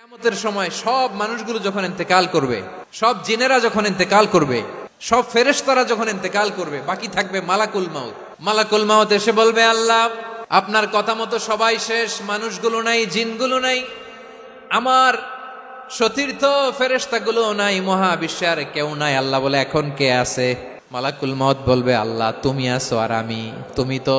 কিয়ামতের সময় সব মানুষগুলো যখন ইন্তেকাল করবে, সব জিনেরা যখন ইন্তেকাল করবে, সব ফেরেশতারা যখন ইন্তেকাল করবে, বাকি থাকবে মালাকুল মাউত। মালাকুল মাউত এসে বলবে, আল্লাহ, আপনার কথা মতো সবাই শেষ, মানুষগুলো নাই, জিনগুলো নাই, আমার সতীর্থ ফেরেশতাগুলো নাই, মহাবিশ্বে আর কেউ নাই। আল্লাহ বলে, এখন কে আছে? মালাকুল মাউত বলবে, আল্লাহ, তুমি আছো আর আমি। তুমি তো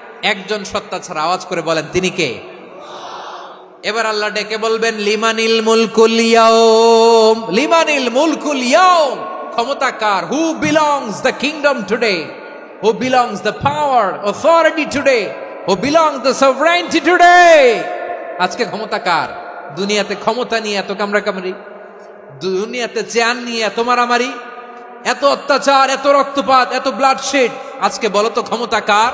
একজন সত্তা ছাড়া আওয়াজ করে বলেন, তিনি কে? এবার আল্লাহ ডেকে বলবেন, লিমানিল মুলকুল ইয়াউম। লিমানিল মুলকুল ক্ষমতা কার? Who belongs the kingdom today who belongs the power authority today who belongs the sovereignty today আজকে ক্ষমতা কার? দুনিয়াতে ক্ষমতা নিয়ে এত কামড়া কামড়ি দুনিয়াতে চ্যান নিয়ে এত মারামারি? এত অত্যাচার, এত রক্তপাত, এত ব্লাডশেড আজকে বলো তো ক্ষমতা কার?